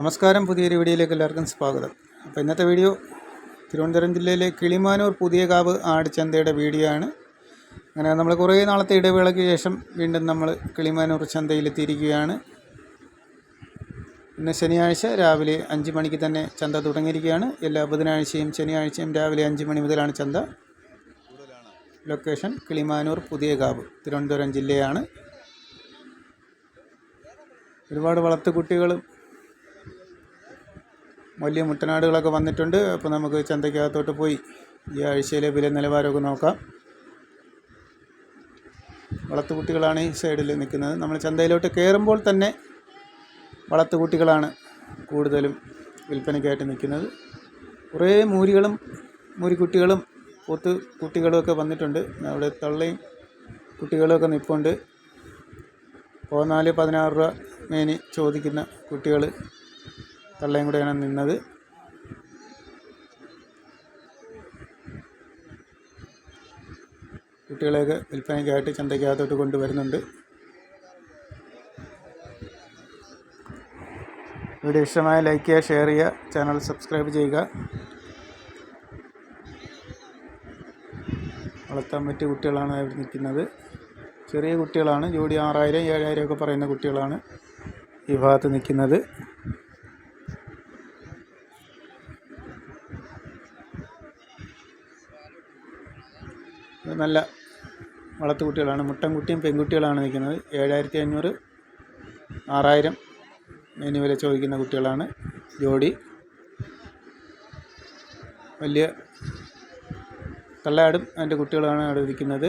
നമസ്കാരം. പുതിയൊരു വീഡിയോയിലേക്ക് എല്ലാവർക്കും സ്വാഗതം. അപ്പോൾ ഇന്നത്തെ വീഡിയോ തിരുവനന്തപുരം ജില്ലയിലെ കിളിമാനൂർ പുതിയ കാവ് ആടുചന്തയുടെ വീഡിയോ ആണ്. അങ്ങനെ നമ്മൾ കുറേ നാളത്തെ ഇടവേളയ്ക്ക് ശേഷം വീണ്ടും നമ്മൾ കിളിമാനൂർ ചന്തയിലെത്തിയിരിക്കുകയാണ്. ഇന്ന് ശനിയാഴ്ച രാവിലെ അഞ്ച് മണിക്ക് തന്നെ ചന്ത തുടങ്ങിയിരിക്കുകയാണ്. എല്ലാ ബുധനാഴ്ചയും ശനിയാഴ്ചയും രാവിലെ അഞ്ച് മണി മുതലാണ് ചന്ത. ലൊക്കേഷൻ കിളിമാനൂർ പുതിയ കാവ് തിരുവനന്തപുരം ജില്ലയാണ്. ഒരുപാട് വളർത്തുകുട്ടികളും വലിയ മുട്ടനാടുകളൊക്കെ വന്നിട്ടുണ്ട്. അപ്പോൾ നമുക്ക് ചന്തയ്ക്കകത്തോട്ട് പോയി ഈ ആഴ്ചയിലെ വില നിലവാരമൊക്കെ നോക്കാം. വളർത്തുകുട്ടികളാണ് ഈ സൈഡിൽ നിൽക്കുന്നത്. നമ്മൾ ചന്തയിലോട്ട് കയറുമ്പോൾ തന്നെ വളർത്തുകുട്ടികളാണ് കൂടുതലും വിൽപ്പനയ്ക്കായിട്ട് നിൽക്കുന്നത്. കുറേ മൂരികളും മൂരിക്കുട്ടികളും പോത്ത് കുട്ടികളുമൊക്കെ വന്നിട്ടുണ്ട്. അവിടെ തള്ളയും കുട്ടികളുമൊക്കെ നിൽപ്പുണ്ട്. പതിനാല് പതിനാറ് രൂപ മേനി ചോദിക്കുന്ന കുട്ടികൾ തള്ളയും കൂടെയാണ് നിന്നത്. കുട്ടികളെയൊക്കെ വിൽപ്പനയ്ക്കായിട്ട് ചന്തയ്ക്കകത്തോട്ട് കൊണ്ടുവരുന്നുണ്ട്. വീഡിയോ ഇഷ്ടമായ ലൈക്ക് ചെയ്യുക ഷെയർ ചെയ്യുക ചാനൽ സബ്സ്ക്രൈബ് ചെയ്യുക. വളർത്താൻ പറ്റിയ കുട്ടികളാണ് അവിടെ നിൽക്കുന്നത്. ചെറിയ കുട്ടികളാണ് ജോഡി ആറായിരം ഏഴായിരം ഒക്കെ പറയുന്ന കുട്ടികളാണ് ഈ ഭാഗത്ത് നിൽക്കുന്നത്. ഇത് കുട്ടികളാണ്. വളർത്തുകുട്ടികളാണ് മുട്ടൻകുട്ടിയും പെൺകുട്ടികളാണ് നിൽക്കുന്നത്. ഏഴായിരത്തി അഞ്ഞൂറ് ആറായിരം മെനു വില ചോദിക്കുന്ന കുട്ടികളാണ്. ജോഡി. വലിയ കള്ളാടും അതിന്റെ കുട്ടികളാണ് അവിടെ ഇരിക്കുന്നത്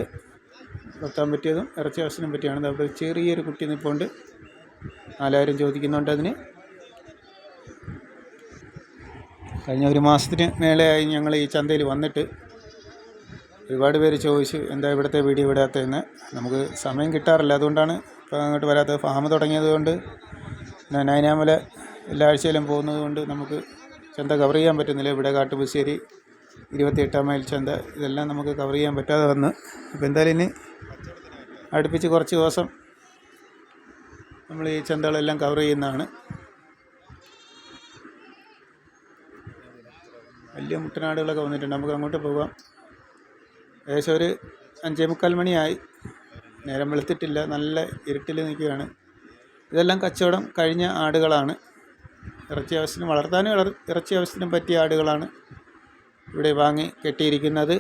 വളർത്താൻ പറ്റിയതും ഇറച്ചി ആവശ്യത്തിനും പറ്റിയാണ്. അവിടെ ചെറിയൊരു കുട്ടി നിൽപ്പുണ്ട്. നാലായിരം ചോദിക്കുന്നുണ്ട് അതിന്. കഴിഞ്ഞ ഒരു മാസത്തിന് മേലെയായി ഞങ്ങൾ ഈ ചന്തയിൽ വന്നിട്ട് ഒരുപാട് പേര് ചോദിച്ചു എന്താ ഇവിടുത്തെ വീഡിയോ വിടാത്തതെന്ന് നമുക്ക് സമയം കിട്ടാറില്ല. അതുകൊണ്ടാണ് ഇപ്പോൾ അങ്ങോട്ട് വരാത്തത്. ഫാം തുടങ്ങിയത് കൊണ്ട് നൈനാമല എല്ലാ ആഴ്ചയിലും പോകുന്നത് കൊണ്ട് നമുക്ക് ചന്ത കവർ ചെയ്യാൻ പറ്റുന്നില്ല. ഇവിടെ കാട്ടുപുശ്ശേരി ഇരുപത്തിയെട്ടാം മൈൽ ചന്ത ഇതെല്ലാം നമുക്ക് കവർ ചെയ്യാൻ പറ്റാതെ വന്ന്. അപ്പോൾ എന്തായാലും ഇനി അടുപ്പിച്ച് കുറച്ച് ദിവസം നമ്മൾ ഈ ചന്തകളെല്ലാം കവർ ചെയ്യുന്നതാണ്. വലിയ മുട്ടനാടുകളൊക്കെ വന്നിട്ടുണ്ട്. നമുക്ക് അങ്ങോട്ട് പോകാം. ഏകദേശം ഒരു അഞ്ചേ മുക്കാൽ മണിയായി. നേരം വെളുത്തിട്ടില്ല. നല്ല ഇരുട്ടിൽ നിൽക്കുകയാണ്. ഇതെല്ലാം കച്ചവടം കഴിഞ്ഞ ആടുകളാണ്. ഇറച്ചി ആവശ്യത്തിന് വളർത്താനും ഇറച്ചി ആവശ്യത്തിനും പറ്റിയ ആടുകളാണ് ഇവിടെ വാങ്ങി കെട്ടിയിരിക്കുന്നത്.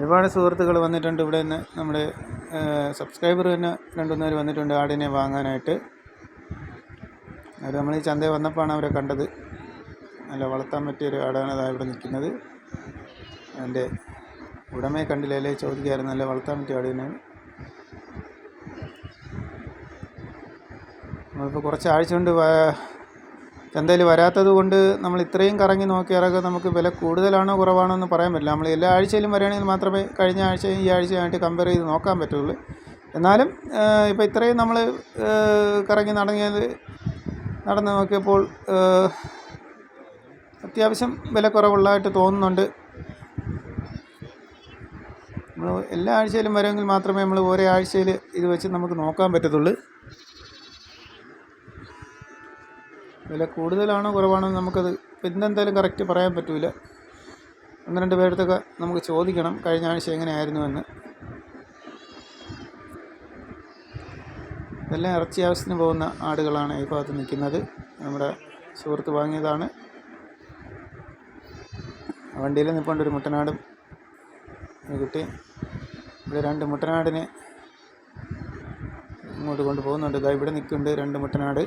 ഒരുപാട് സുഹൃത്തുക്കൾ വന്നിട്ടുണ്ട് ഇവിടെ നിന്ന്. നമ്മുടെ സബ്സ്ക്രൈബർ തന്നെ രണ്ടുമൂന്ന് പേര് വന്നിട്ടുണ്ട് ആടിനെ വാങ്ങാനായിട്ട്. അത് നമ്മൾ ഈ ചന്തയിൽ വന്നപ്പോഴാണ് അവരെ കണ്ടത്. നല്ല വളർത്താൻ പറ്റിയൊരു ആടാണ് അതാ ഇവിടെ നിൽക്കുന്നത്. അതിന്റെ ഉടമയെ കണ്ടില്ല? അല്ലേ? ചോദിക്കായിരുന്നു നല്ല വളർത്താൻ പറ്റിയ ആടിനെ. നമ്മളിപ്പോൾ കുറച്ച് ആഴ്ച കൊണ്ട് ചന്തയിൽ വരാത്തത് കൊണ്ട് നമ്മൾ ഇത്രയും കറങ്ങി നോക്കിയാലൊക്കെ നമുക്ക് വില കൂടുതലാണോ കുറവാണോ എന്ന് പറയാൻ പറ്റില്ല. നമ്മൾ എല്ലാ ആഴ്ചയിലും വരികയാണെങ്കിൽ മാത്രമേ കഴിഞ്ഞ ആഴ്ചയും ഈ ആഴ്ചയായിട്ട് കമ്പയർ ചെയ്ത് നോക്കാൻ പറ്റുള്ളൂ. എന്നാലും ഇപ്പോൾ ഇത്രയും നമ്മൾ കറങ്ങി നടങ്ങിയത് നടന്ന് നോക്കിയപ്പോൾ അത്യാവശ്യം വില കുറവുള്ളതായിട്ട് തോന്നുന്നുണ്ട്. നമ്മൾ എല്ലാ ആഴ്ചയിലും വരുമെങ്കിൽ മാത്രമേ നമ്മൾ ഓരോ ആഴ്ചയിൽ ഇത് വെച്ച് നമുക്ക് നോക്കാൻ പറ്റത്തുള്ളൂ. വില കൂടുതലാണോ കുറവാണോ നമുക്കത് പിന്നെന്തായാലും കറക്റ്റ് പറയാൻ പറ്റില്ല ഒന്ന് രണ്ട് പേരടുത്തൊക്കെ നമുക്ക് ചോദിക്കണം കഴിഞ്ഞ ആഴ്ച എങ്ങനെയായിരുന്നു എന്ന്. ഇതെല്ലാം ഇറച്ചി ആവശ്യത്തിന് പോകുന്ന ആടുകളാണ് ഈ ഭാഗത്ത് നിൽക്കുന്നത്. നമ്മുടെ സുഹൃത്ത് വാങ്ങിയതാണ്. വണ്ടിയിൽ നിൽപ്പുണ്ട് ഒരു മുട്ടനാടും കുട്ടി. ഇവിടെ രണ്ട് മുട്ടനാടിനെ ഇങ്ങോട്ട് കൊണ്ടുപോകുന്നുണ്ട്. ഇതാ ഇവിടെ നിൽക്കുന്നുണ്ട് രണ്ട് മുട്ടനാട്.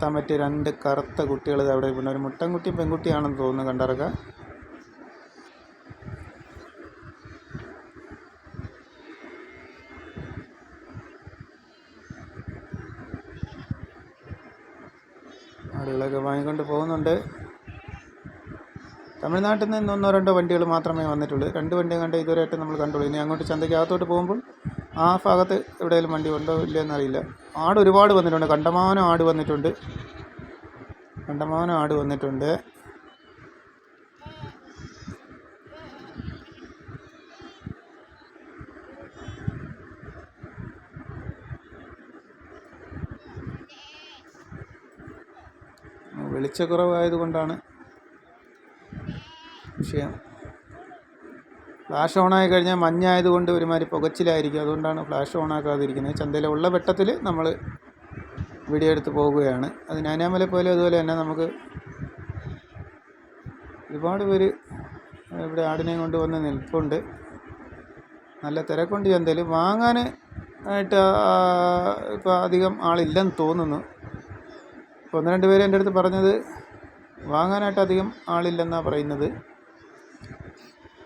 വളർത്താൻ പറ്റിയ രണ്ട് കറുത്ത കുട്ടികൾ അവിടെ പിന്നെ ഒരു മുട്ടൻകുട്ടി പെൺകുട്ടിയാണെന്ന് തോന്നുന്നു കണ്ടിറക്കുക ആടുകളൊക്കെ വാങ്ങിക്കൊണ്ട് പോകുന്നുണ്ട്. തമിഴ്നാട്ടിൽ നിന്ന് ഒന്നോ രണ്ടോ വണ്ടികൾ മാത്രമേ വന്നിട്ടുള്ളൂ. രണ്ട് വണ്ടി കണ്ട് ഇതുവരെയായിട്ട് നമ്മൾ കണ്ടുള്ളൂ. ഇനി അങ്ങോട്ട് ചന്തയ്ക്ക് അകത്തോട്ട് പോകുമ്പോൾ ആ ഭാഗത്ത് എവിടെയെങ്കിലും വണ്ടി ഉണ്ടോ ഇല്ലയോ എന്നറിയില്ല. ആട് ഒരുപാട് വന്നിട്ടുണ്ട്. കണ്ടമാനം ആട് വന്നിട്ടുണ്ട്. കണ്ടമാനം ആട് വന്നിട്ടുണ്ട്. വെളിച്ചക്കുറവായതുകൊണ്ടാണ് വിഷയം. ഫ്ലാഷ് ഓണായി കഴിഞ്ഞാൽ മഞ്ഞായതുകൊണ്ട് ഒരുമാതിരി പുകച്ചിലായിരിക്കും. അതുകൊണ്ടാണ് ഫ്ലാഷ് ഓണാക്കാതിരിക്കുന്നത്. ചന്തയിലെ ഉള്ള വെട്ടത്തിൽ നമ്മൾ വീഡിയോ എടുത്ത് പോവുകയാണ് അത് നാനാമല പോലെ അതുപോലെ തന്നെ നമുക്ക് ഒരുപാട് പേര് ഇവിടെ ആടിനെ കൊണ്ട് വന്ന് നിൽപ്പുണ്ട്. നല്ല തിരക്കുണ്ട് ചന്തയിൽ വാങ്ങാൻ ആയിട്ട് ഇപ്പോൾ അധികം ആളില്ലെന്ന് തോന്നുന്നു. ഇപ്പോൾ ഒന്ന് രണ്ട് പേര് എന്റെ അടുത്ത് പറഞ്ഞത് വാങ്ങാനായിട്ട് അധികം ആളില്ലെന്നാണ് പറയുന്നത്.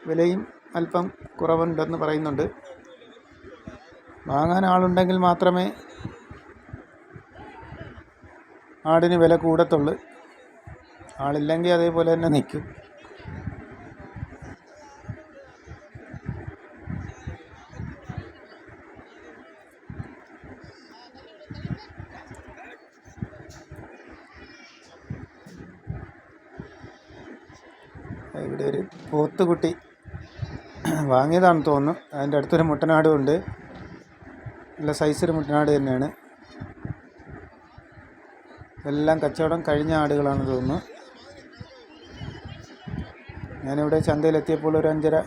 വിലയും അല്പം കുറവുണ്ടെന്ന് പറയുന്നുണ്ട്. വാങ്ങാൻ ആളുണ്ടെങ്കിൽ മാത്രമേ ആടിന് വില കൂടത്തുള്ളൂ. ആളില്ലെങ്കിൽ അതേപോലെ തന്നെ നിൽക്കും. ഇവിടെ ഒരു പോത്തുകുട്ടി വാങ്ങിയതാണെന്ന് തോന്നുന്നു. അതിന്റെ അടുത്തൊരു മുട്ടനാടും ഉണ്ട്. നല്ല സൈസൊരു മുട്ടനാട് തന്നെയാണ്. എല്ലാം കച്ചവടം കഴിഞ്ഞ ആടുകളാണെന്ന് തോന്നുന്നു. ഞാനിവിടെ ചന്തയിലെത്തിയപ്പോൾ ഒരു അഞ്ചര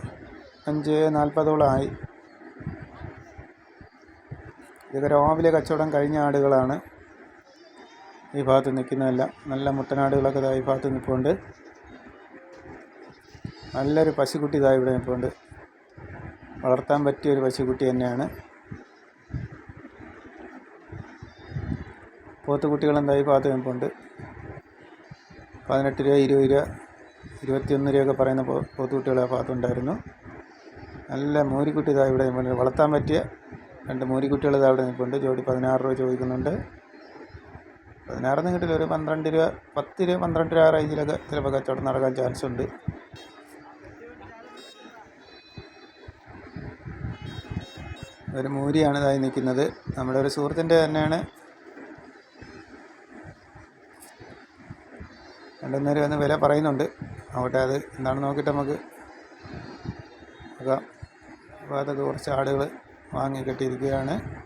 അഞ്ച് നാൽപ്പതോളം ആയി. ഇതൊക്കെ രാവിലെ കച്ചവടം കഴിഞ്ഞ ആടുകളാണ്. ഈ ഭാഗത്ത് നിൽക്കുന്നതെല്ലാം നല്ല മുട്ടനാടുകളൊക്കെ ഈ ഭാഗത്ത് നിൽപ്പുണ്ട്. നല്ലൊരു പശുക്കുട്ടി ഇതാ ഇവിടെ നിൽപ്പുണ്ട്. വളർത്താൻ പറ്റിയ ഒരു പശുക്കുട്ടി തന്നെയാണ്. പോത്തുകുട്ടികളും എന്തായി? ഈ ഭാഗത്ത് നിൽപ്പുണ്ട് പതിനെട്ട് രൂപ ഇരുപത് രൂപ ഇരുപത്തിയൊന്ന് രൂപയൊക്കെ പറയുന്ന പോത്തുകുട്ടികളെ പോത്തുകുട്ടികൾ ഉണ്ടായിരുന്നു ഭാഗത്തുണ്ടായിരുന്നു. നല്ല മൂരിക്കുട്ടി ഇതാ ഇവിടെ നിൽപ്പുണ്ട് വളർത്താൻ പറ്റിയ രണ്ട് മൂരിക്കുട്ടികൾ ഇതാ ഇവിടെ നിൽപ്പുണ്ട് ജോഡി പതിനാറ് രൂപ ചോദിക്കുന്നുണ്ട്. പതിനാറൊന്നും കിട്ടില്ല ഒരു പന്ത്രണ്ട് രൂപ പത്ത് രൂപ പന്ത്രണ്ട് രൂപ റേഞ്ചിലൊക്കെ ചിലപ്പോൾ കച്ചവടം നടക്കാൻ ചാൻസ് ഉണ്ട്. ഒരു മൂരിയാണ് ഇതായി നിൽക്കുന്നത്. നമ്മുടെ ഒരു സുഹൃത്തിന്റെ തന്നെയാണ്. രണ്ടുനേരം വന്ന് വില പറയുന്നുണ്ട്. ആവട്ടെ അത് എന്താണ് നോക്കിയിട്ട് നമുക്ക് നോക്കാം. അപ്പോൾ അതൊക്കെ കുറച്ച് ആടുകൾ വാങ്ങി കെട്ടിയിരിക്കുകയാണ്.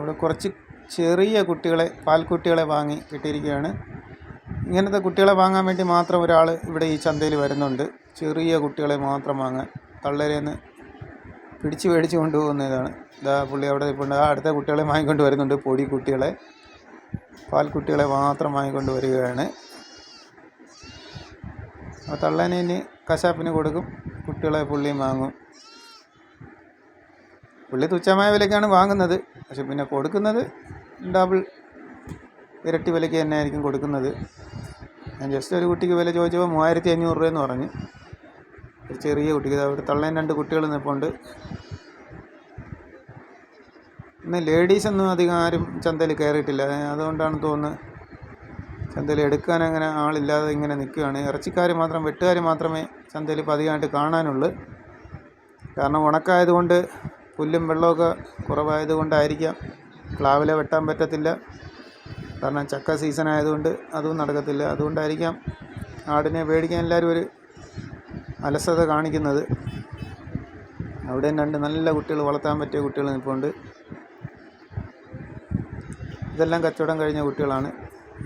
അവിടെ കുറച്ച് ചെറിയ കുട്ടികളെ പാൽക്കുട്ടികളെ വാങ്ങി കിട്ടിയിരിക്കുകയാണ് ഇങ്ങനത്തെ കുട്ടികളെ വാങ്ങാൻ വേണ്ടി മാത്രം ഒരാൾ ഇവിടെ ഈ ചന്തയിൽ വരുന്നുണ്ട്. ചെറിയ കുട്ടികളെ മാത്രം വാങ്ങാൻ. തള്ളരേന്ന് പിടിച്ച് മേടിച്ച് കൊണ്ടുപോകുന്നതാണ്. ഇതാ പുള്ളി അവിടെ ഇപ്പോൾ ആ അടുത്ത കുട്ടികളെ വാങ്ങിക്കൊണ്ട് വരുന്നുണ്ട്. പൊടി കുട്ടികളെ. പാൽക്കുട്ടികളെ മാത്രം വാങ്ങിക്കൊണ്ട് വരികയാണ്. തള്ളേനെ ഇനി കശാപ്പിന് കൊടുക്കും. കുട്ടികളെ പുള്ളിയും വാങ്ങും. പുള്ളി തുച്ഛമായ വിലയ്ക്കാണ് വാങ്ങുന്നത്. പക്ഷെ പിന്നെ കൊടുക്കുന്നത് ഡബിൾ ഇരട്ടി വിലയ്ക്ക് തന്നെ ആയിരിക്കും കൊടുക്കുന്നത്. ഞാൻ ജസ്റ്റ് ഒരു കുട്ടിക്ക് വില ചോദിച്ചപ്പോൾ മൂവായിരത്തി അഞ്ഞൂറ് രൂപയെന്ന് പറഞ്ഞു. ഒരു ചെറിയ കുട്ടിക്ക് അവിടെ തള്ളേൻ രണ്ട് കുട്ടികൾ നിൽപ്പുണ്ട് പിന്നെ ലേഡീസൊന്നും അധികം ആരും ചന്തയിൽ കയറിയിട്ടില്ല. അതുകൊണ്ടാണ് തോന്നുന്നത് ചന്തയിൽ എടുക്കാൻ അങ്ങനെ ആളില്ലാതെ ഇങ്ങനെ നിൽക്കുകയാണ്. ഇറച്ചിക്കാർ മാത്രം വെട്ടുകാർ മാത്രമേ ചന്തയിൽ അധികമായിട്ട് കാണാനുള്ളൂ. കാരണം ഉണക്കായതുകൊണ്ട് പുല്ലും വെള്ളമൊക്കെ കുറവായത് കൊണ്ടായിരിക്കാം. പ്ലാവില വെട്ടാൻ പറ്റത്തില്ല. കാരണം ചക്ക സീസൺ ആയതുകൊണ്ട് അതും നടക്കത്തില്ല. അതുകൊണ്ടായിരിക്കാം ആടിനെ മേടിക്കാൻ എല്ലാവരും ഒരു അലസത കാണിക്കുന്നത്. അവിടെയും രണ്ട് നല്ല കുട്ടികൾ വളർത്താൻ പറ്റിയ കുട്ടികൾ നിൽപ്പുണ്ട് ഇതെല്ലാം കച്ചവടം കഴിഞ്ഞ കുട്ടികളാണ്.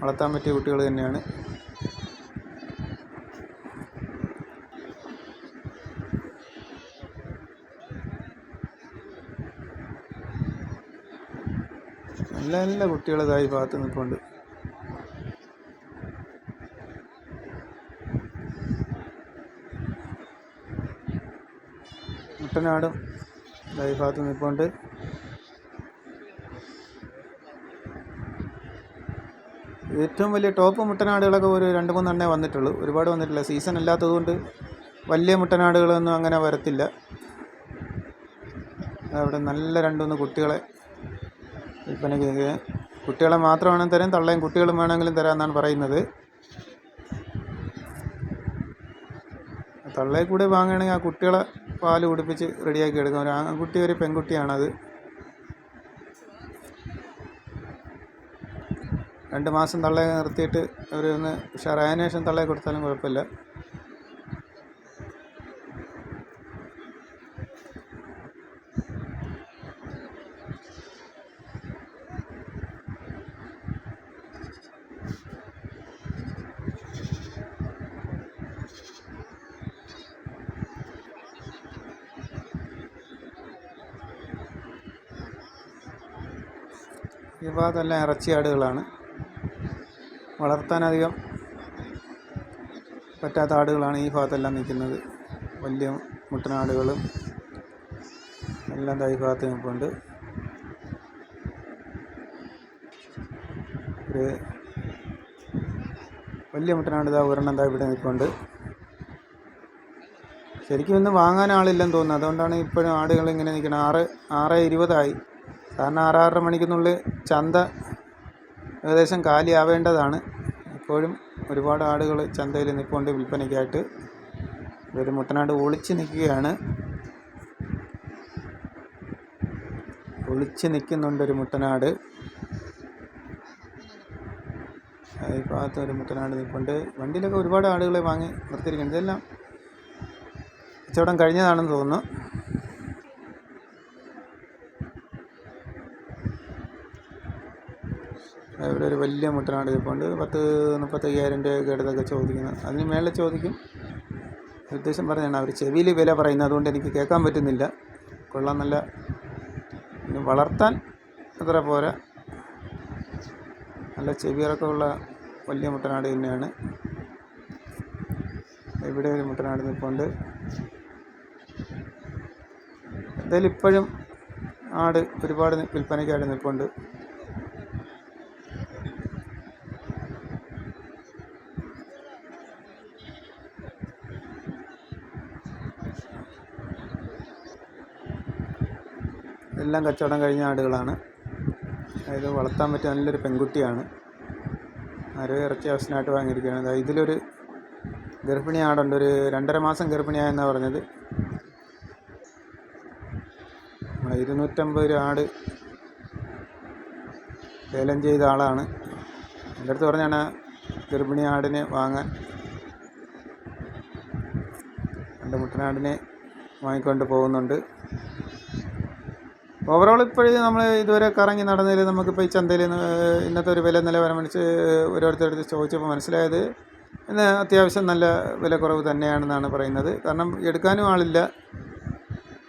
വളർത്താൻ പറ്റിയ കുട്ടികൾ തന്നെയാണ്. നല്ല ഇതായി ഭാഗത്ത് നിൽപ്പുണ്ട്. മുട്ടനാടും ഇതായി ഭാഗത്ത് നിൽപ്പുണ്ട്. ഏറ്റവും വലിയ ടോപ്പ് മുട്ടനാടുകളൊക്കെ ഒരു രണ്ട് മൂന്നെണ്ണേ വന്നിട്ടുള്ളൂ. ഒരുപാട് വന്നിട്ടില്ല. സീസൺ അല്ലാത്തതുകൊണ്ട് വലിയ മുട്ടനാടുകളൊന്നും അങ്ങനെ വരത്തില്ല. അവിടെ നല്ല രണ്ടുമൂന്ന് കുട്ടികളെ വിൽപ്പനയ്ക്ക് കുട്ടികളെ മാത്രം വേണമെങ്കിൽ തരാം തള്ളയും കുട്ടികളും വേണമെങ്കിലും തരാമെന്നാണ് പറയുന്നത്. തള്ളയെ കൂടെ വാങ്ങുകയാണെങ്കിൽ ആ കുട്ടികളെ പാൽ കുടിപ്പിച്ച് റെഡിയാക്കി എടുക്കാം. ഒരു ആൺകുട്ടി ഒരു പെൺകുട്ടിയാണത്. രണ്ട് മാസം തള്ളയെ നിർത്തിയിട്ട് അവർ ഒന്ന് ഉഷാറായതിനു ശേഷം തള്ളയെ കൊടുത്താലും കുഴപ്പമില്ല. ഈ ഭാഗത്തെല്ലാം ഇറച്ചിയാടുകളാണ് വളർത്താനധികം പറ്റാത്ത ആടുകളാണ് ഈ ഭാഗത്തെല്ലാം നിൽക്കുന്നത്. വലിയ മുട്ടനാടുകളും എല്ലാം ഈ ഭാഗത്ത് നിൽപ്പുണ്ട്. ഒരു വലിയ മുട്ടനാട് ഇതാ ഒരെണ്ണം എന്താ ഇവിടെ നിൽപ്പുണ്ട്. ശരിക്കും ഇന്ന് വാങ്ങാൻ ആളില്ലെന്ന് തോന്നുന്നു. അതുകൊണ്ടാണ് ഇപ്പോഴും ആടുകൾ ഇങ്ങനെ നിൽക്കുന്നത്. ആറ് ആറ് ഇരുപതായി. കാരണം ആറാറര മണിക്കുള്ളിൽ ചന്ത ഏകദേശം കാലിയാവേണ്ടതാണ്. ഇപ്പോഴും ഒരുപാട് ആടുകൾ ചന്തയിൽ നിൽപ്പുണ്ട് വിൽപ്പനയ്ക്കായിട്ട്. ഒരു മുട്ടനാട് ഒളിച്ച് നിൽക്കുകയാണ്. ഒളിച്ച് നിൽക്കുന്നുണ്ട് ഒരു മുട്ടനാട്. ഭാഗത്ത് ഒരു മുട്ടനാട് നിൽപ്പുണ്ട്. വണ്ടിയിലൊക്കെ ഒരുപാട് ആടുകളെ വാങ്ങി നിർത്തിയിരിക്കുന്നത് ഇതെല്ലാം കച്ചവടം കഴിഞ്ഞതാണെന്ന് തോന്നുന്നു. ഇവിടെ ഒരു വലിയ മുട്ടനാട് ഇരിപ്പുണ്ട് പത്ത് മുപ്പത്തയ്യായിരം രൂപയൊക്കെ എടുത്തൊക്കെ ചോദിക്കുന്നത് അതിന് മേലെ ചോദിക്കും. ഉദ്ദേശം പറഞ്ഞാണ് അവർ ചെവിയിൽ വില പറയുന്നത് അതുകൊണ്ട് എനിക്ക് കേൾക്കാൻ പറ്റുന്നില്ല. കൊള്ളാൻ നല്ല വളർത്താൻ അത്ര പോരാ. നല്ല ചെവിയിറക്കമുള്ള വലിയ മുട്ടനാട് തന്നെയാണ്. ഇവിടെ ഒരു മുട്ടനാട് നിൽപ്പുണ്ട് എന്തായാലും ഇപ്പോഴും ആട് ഒരുപാട് വിൽപ്പനയ്ക്കായിട്ട് നിൽപ്പുണ്ട്. എല്ലാം കച്ചവടം കഴിഞ്ഞ ആടുകളാണ്. അതായത് വളർത്താൻ പറ്റിയ നല്ലൊരു പെൺകുട്ടിയാണ്. ആരോ ഇറച്ചി ആവശ്യത്തിനായിട്ട് വാങ്ങിയിരിക്കുകയാണ്. അതായത് ഇതിലൊരു ഗർഭിണി ആടുണ്ട്. ഒരു രണ്ടര മാസം ഗർഭിണിയായെന്നാണ് പറഞ്ഞത്. നമ്മളെ ഇരുന്നൂറ്റമ്പത് രൂപ ആട് ലേലം ചെയ്ത ആളാണ്. എന്റെ അടുത്ത് പറഞ്ഞാണ് ഗർഭിണി ആടിനെ വാങ്ങാൻ. രണ്ട് മുട്ടനാടിനെ വാങ്ങിക്കൊണ്ട് പോകുന്നുണ്ട്. ഓവറോൾ ഇപ്പോഴും നമ്മൾ ഇതുവരെ കറങ്ങി നടന്നതിൽ നമുക്കിപ്പോൾ ഈ ചന്തയിൽ ഇന്നത്തെ ഒരു വില നിലവാരം മനസ്സ് ഓരോരുത്തരടുത്ത് ചോദിച്ചപ്പോൾ മനസ്സിലായത് ഇന്ന് അത്യാവശ്യം നല്ല വിലക്കുറവ് തന്നെയാണെന്നാണ് പറയുന്നത്. കാരണം എടുക്കാനും ആളില്ല.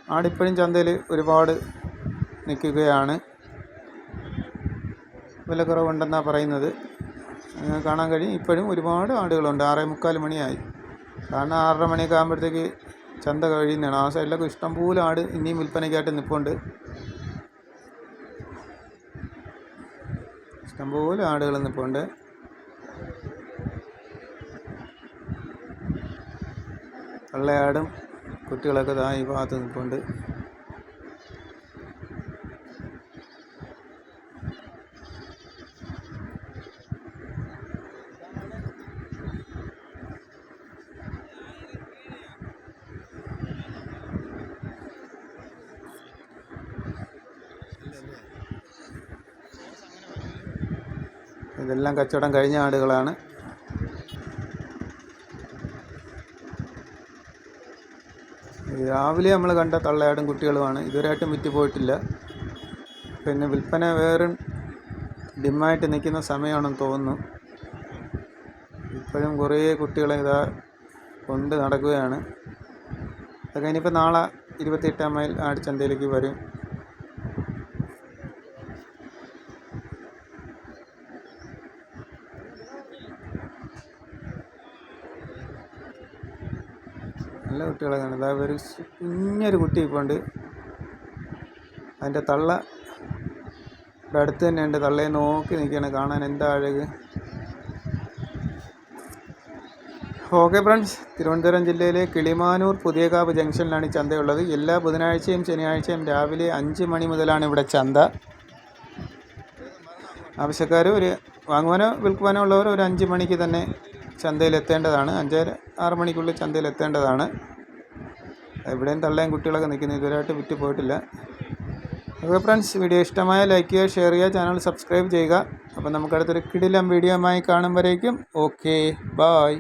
ആടിപ്പോഴും ചന്തയിൽ ഒരുപാട് നിൽക്കുകയാണ്. വിലക്കുറവുണ്ടെന്നാണ് പറയുന്നത്. കാണാൻ കഴിയും. ഇപ്പോഴും ഒരുപാട് ആടുകളുണ്ട്. ആറേ മുക്കാൽ മണിയായി. കാരണം ആറര മണിയൊക്കെ ആകുമ്പോഴത്തേക്ക് ചന്ത കഴിയുന്നതാണ്. ആ സൈഡിലൊക്കെ ഇഷ്ടംപോലെ ആട് ഇനിയും വിൽപ്പനയ്ക്കായിട്ട് നിൽപ്പുണ്ട് ഇഷ്ടംപോലെ ആടുകൾ നിൽപ്പുണ്ട് വെള്ളയാടും കുട്ടികളൊക്കെ താ ഈ ഭാഗത്ത് നിൽപ്പുണ്ട്. ഇതെല്ലാം കച്ചവടം കഴിഞ്ഞ ആടുകളാണ്. രാവിലെ നമ്മൾ കണ്ട തള്ളയാടും കുട്ടികളുമാണ്. ഇതുവരെയായിട്ടും വിറ്റ് പോയിട്ടില്ല. പിന്നെ വിൽപ്പന വേറെ ഡിമ്മായിട്ട് നിൽക്കുന്ന സമയമാണെന്ന് തോന്നുന്നു. ഇപ്പോഴും കുറേ കുട്ടികളെ ഇതാ കൊണ്ട് നടക്കുകയാണ്. അതൊക്കെ ഇനിയിപ്പോൾ നാളെ ഇരുപത്തിയെട്ടാം മൈൽ ആടിച്ചന്തയിലേക്ക് വരും. കുട്ടികളെ കാണും അതായത് ഒരു കുഞ്ഞൊരു കുട്ടി ഇപ്പോൾ ഉണ്ട്. അതിന്റെ തള്ള ഇവിടെ അടുത്ത് തന്നെ ഉണ്ട് തള്ളയെ നോക്കി നിൽക്കുകയാണ്. കാണാൻ എന്താ അഴക്. Okay friends. തിരുവനന്തപുരം ജില്ലയിലെ കിളിമാനൂർ പുതിയകാവ് ജംഗ്ഷനിലാണ് ചന്തയുള്ളത്. എല്ലാ ബുധനാഴ്ചയും ശനിയാഴ്ചയും രാവിലെ അഞ്ച് മണി മുതലാണ് ഇവിടെ ചന്ത. ആവശ്യക്കാർ ഒരു വാങ്ങുവാനോ വിൽക്കുവാനോ ഉള്ളവർ ഒരു അഞ്ച് മണിക്ക് തന്നെ ചന്തയിൽ എത്തേണ്ടതാണ് അഞ്ചര ആറ് മണിക്കുള്ളിൽ ചന്തയിൽ എത്തേണ്ടതാണ് എവിടെയും തള്ളയും കുട്ടികളൊക്കെ നിൽക്കുന്നു. ഇതുവരെയായിട്ട് വിറ്റ് പോയിട്ടില്ല. അപ്പോൾ ഫ്രണ്ട്സ് വീഡിയോ ഇഷ്ടമായ ലൈക്ക് ചെയ്യുക ഷെയർ ചെയ്യുക ചാനൽ സബ്സ്ക്രൈബ് ചെയ്യുക. അപ്പോൾ നമുക്കടുത്തൊരു കിടിലം വീഡിയോ ആയി കാണുമ്പോഴേക്കും. Okay bye